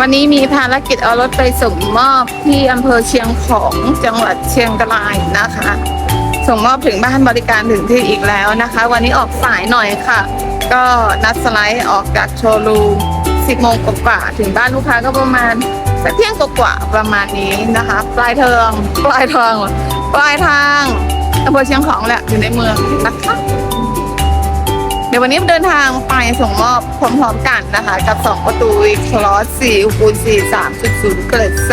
วันนี้มีภารกิจเอารถไปส่งมอบที่อำเภอเชียงของจังหวัดเชียงรายนะคะ ส่งมอบถึงบ้านบริการถึงที่อีกแล้วนะคะ วันนี้ออกสายหน่อยค่ะ ก็นัดสไลด์ออกจากโชว์รูม10โมงกว่าถึงบ้านลูกค้าก็ประมาณสักเที่ยงกว่าประมาณนี้นะคะ ปลายเทิงปลายทางปลายทางอำเภอเชียงของแหละอยู่ในเมืองนะคะ เดี๋ยววันนี้เดินทางไปส่งมอบพร้อมๆกันนะคะ กับ 2 ประตูอีกสล็อต4คูณ4 3.0 เกรด Z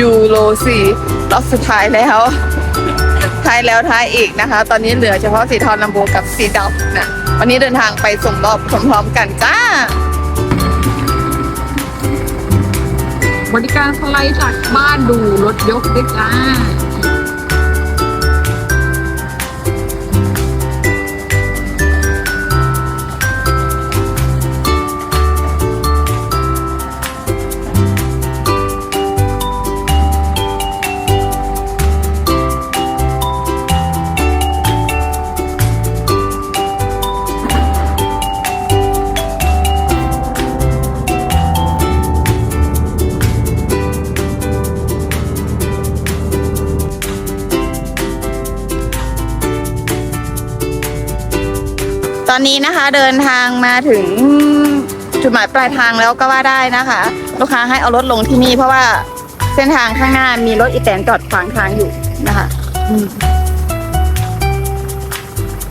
ยูโร4ล็อกสุดท้ายแล้วท้ายแล้วท้ายอีกนะคะ ตอนนี้เหลือเฉพาะสีทองลำโบกับสีดำนะวันนี้เดินทางไปส่งมอบพร้อมๆกันจ้า บริการสไลด์จากบ้านดูรถยกด้วยจ้า อนนี้นะคะเดินทางมาถึงจุดหมายปลายทางแล้วก็ว่าได้นะคะ ลูกค้าให้เอารถลงที่นี่เพราะว่าเส้นทางข้างหน้ามีรถอีแตนจอดขวางทางอยู่นะคะอืม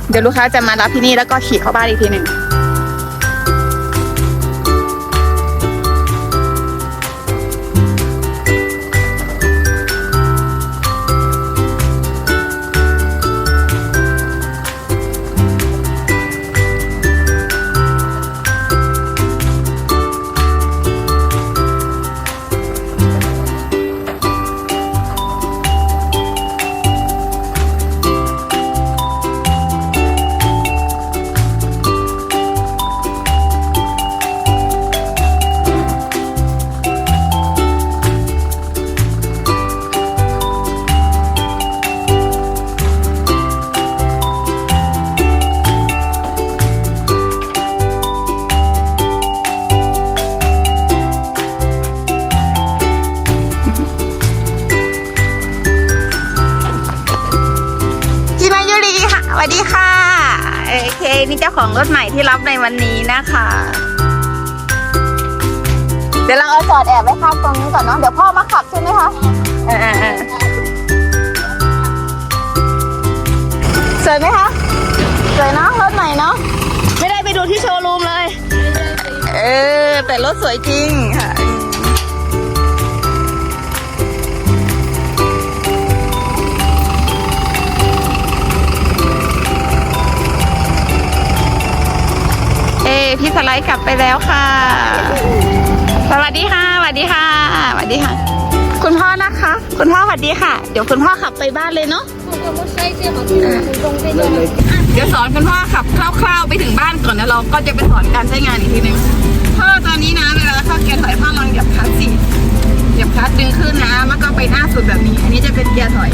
เดี๋ยวลูกค้าจะมารับที่นี่แล้วก็ขี่เข้าบ้านอีกทีหนึ่ง นี่เจ้าของรถใหม่ที่รับในวันนี้นะคะ เดี๋ยวเราเอาจอดแอบไว้ข้างตรงนี้ก่อนเนาะเดี๋ยวพ่อมาขับใช่ไหมคะเออเออเออสวยไหมคะสวยเนาะรถใหม่เนาะไม่ได้ไปดูที่โชว์รูมเลย เออ แต่รถสวยจริงค่ะ พี่สไลด์กลับไปแล้วค่ะ สวัสดีค่ะสวัสดีค่ะสวัสดีค่ะ คุณพ่อนะคะ คุณพ่อสวัสดีค่ะ เดี๋ยวคุณพ่อขับไปบ้านเลยเนาะเดี๋ยวสอนคุณพ่อขับคร่าวๆไปถึงบ้านก่อนนะเราก็จะไปสอนการใช้งานอีกทีนึงพ่อตอนนี้นะเวลาเข้าเกียร์ถอยพ่อลองเหยียบคลัตช์สิเหยียบคลัตช์ดึงขึ้นนะแล้วก็ไปหน้าสุดแบบนี้ อันนี้จะเป็นเกียร์ถอย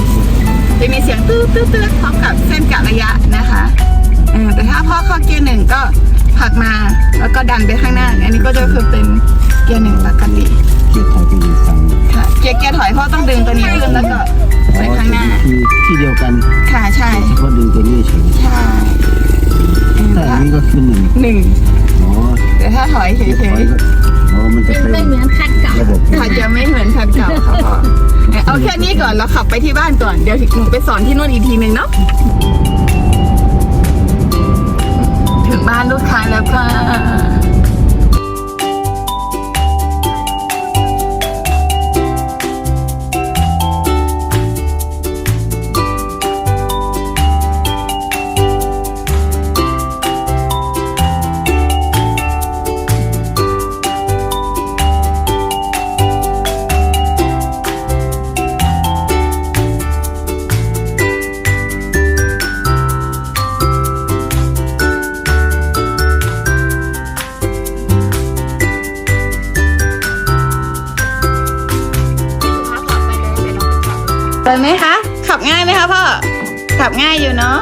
จะมีเสียงตื้อตื้อตื้อพร้อมกับเส้นกะระยะนะคะ ออแต่ถ้าพ่อเข้าเกียร์หนึ่งก็ผลักมาแล้วก็ดันไปข้างหน้า อันนี้ก็จะคือเป็นเกียร์หนึ่งปกติเกียร์ถอยไปอีกฝั่งค่ะเกียร์เกียร์ถอยพ่อต้องดึงตัวนี้ขึ้นแล้วก็ไปข้างหน้า คือที่เดียวกันค่ะใช่เฉพาะดึงตัวนี้เฉยใช่เออแต่อันนี้ก็คือหนึ่งหนึ่งอ๋อแต่ถ้าถอยเฉเกียร์ถอยยก็อ๋อมันจะเป็นไม่เหมือนคัดเก่าระบบๆค่ะจะไม่เหมือนคันเก่าค่ะพ่อเอาแค่นี้ก่อนแล้วขับไปที่บ้านก่อนเดี๋ยวหนูไปสอนที่นู่นอีกทีหนึ่งเนาะ เลยไหมคะ ขับง่ายไหมคะพ่อ ขับง่ายอยู่เนาะ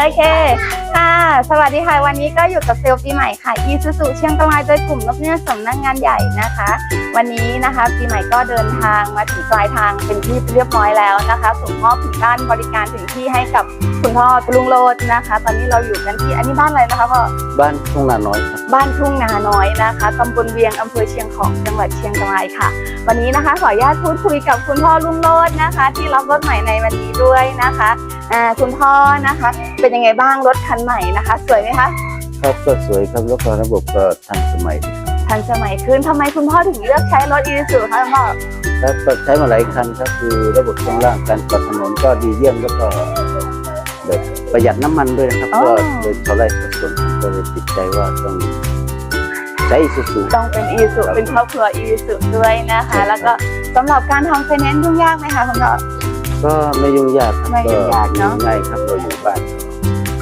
โอเค ค่ะ สวัสดีค่ะ วันนี้ก็อยู่กับเซลล์ปีใหม่ค่ะ อีซูซูเชียงรายโดยกลุ่มนกเนื้อสำนักงานใหญ่นะคะ วันนี้นะคะปีใหม่ก็เดินทางมาถึงปลายทางเป็นที่เรียบร้อยแล้วนะคะส่งมอบถึงด้านบริการถึงที่ให้กับคุณพ่อกรุงโรจน์นะคะ ตอนนี้เราอยู่กันที่อันนี้บ้านอะไรนะคะพ่อ บ้านทุ่งนาน้อยครับ บ้านทุ่งนาน้อยนะคะตำบลเวียงอำเภอเชียงของจังหวัดเชียงรายค่ะ วันนี้นะคะขออนุญาตพูดคุยกับคุณพ่อลุงโรจน์นะคะ ที่รับรถใหม่ในวันนี้ด้วยนะคะ อ่าคุณพ่อนะคะ เป็นยังไงบ้างรถคันใหม่นะคะ สวยไหมคะครับก็สวยครับแล้วก็ระบบก็ทันสมัยดีครับทันสมัยขึ้นทำไมคุณพ่อถึงเลือกใช้รถอีซูคะคุณพ่อแล้วก็ใช้มาหลายคันครับคือระบบช่วงล่างการปรับถนนก็ดีเยี่ยมแล้วก็แบบประหยัดน้ำมันด้วยนะครับก็โดยชาวไร่ชาวสวนผมก็เลยติดใจว่าต้องใช้สุสุต้องเป็นอีซูเป็นครอบครัวอีซูด้วยนะคะ แล้วก็สำหรับการทำไฟแนนซ์ยุ่งยากไหมคะคุณพ่อ ก็ไม่ยุ่งยากครับไม่ยุ่งยากเนอะ ง่ายครับเราอยู่บ้าน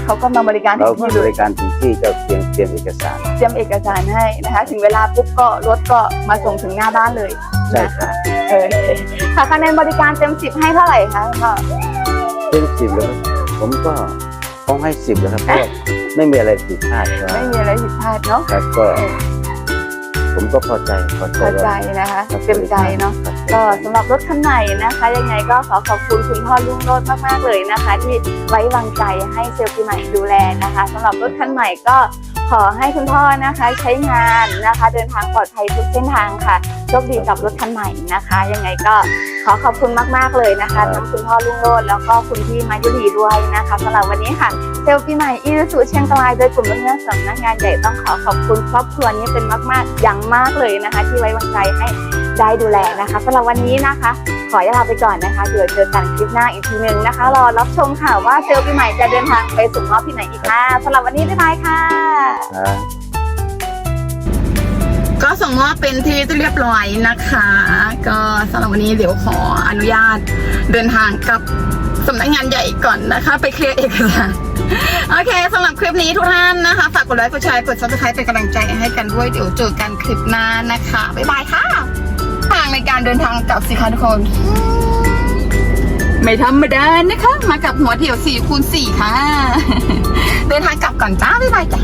เขาก็มาบริการเราถึงก็ที่บเลยริการถึงที่ก็เพียงเตรียมเอกสาร เตรียมเอกสารให้นะคะ ถึงเวลาปุ๊บก็รถก็มาส่งถึงหน้าบ้านเลยใช่นะครัคะบ เออค่ะคะแนนบริการเต็มสิบให้เท่าไหร่คะคุณพ่อเต็มสิบแล้วครับผมก็ต้องให้สิบแล้วครับเพราะว่าไม่มีอะไรผิดพลาดก็ไม่มีอะไรผิดพลาดเนาะ ครับก็ ผมก็พอใจพอใจพอใจว่านะคะครับเต็มใจเนาะครับก็สำหรับรถคันใหม่นะคะ ยังไงก็ขอขอบคุณคุณพ่อลุงโรดมากๆเลยนะคะ ที่ไว้วางใจให้เซลล์ปีใหม่ดูแลนะคะสำหรับรถคันใหม่ก็ขอให้คุณพ่อนะคะใช้งานนะคะ เดินทางปลอดภัยทุกเส้นทางค่ะโชคดีกับรถคันใหม่นะคะ ยังไงก็ขอขอบคุณมาก ๆ เลยนะคะทั้งคุณพ่อลุงโรดแล้วก็คุณพี่มายุรีด้วยนะคะสำหรับวันนี้ค่ะเซลล์ปีใหม่อีซูเชียงรายโดยกลุ่มรถเนื้อสำนักงานใหญ่ต้องขอขอบคุณครอบครัวนี้เป็นมาก ๆ อย่างมากเลยนะคะ ที่ไว้วางใจให้ได้ดูแลนะคะสำหรับวันนี้นะคะ ขอลาไปก่อนนะคะ เดี๋ยวเจอกันคลิปหน้าอีกทีหนึ่งนะคะ รอรับชมค่ะว่าเซลปีใหม่จะเดินทางไปส่งมอบที่ไหนอีกค่ะสำหรับวันนี้บ๊ายบายค่ะก็ส่งมอบเป็นที่เรียบร้อยนะคะ ก็สำหรับวันนี้เดี๋ยวขออนุญาตเดินทางกับสำนักงานใหญ่ก่อนนะคะ ไปเคลียร์เอกสารโอเคสำหรับคลิปนี้ทุกท่านนะคะ ฝากกดไลค์กดแชร์กด subscribe เป็นกำลังใจให้กันด้วยเดี๋ยวเจอกันคลิปหน้านะคะ บ๊ายบายค่ะ ในการเดินทางกลับสิคะทุกคน ไม่ธรรมดานะคะ มากับหัวเดี่ยว4คูณ4ค่ะ เดินทางกลับก่อนจ้า บ๊ายบายจ้ะ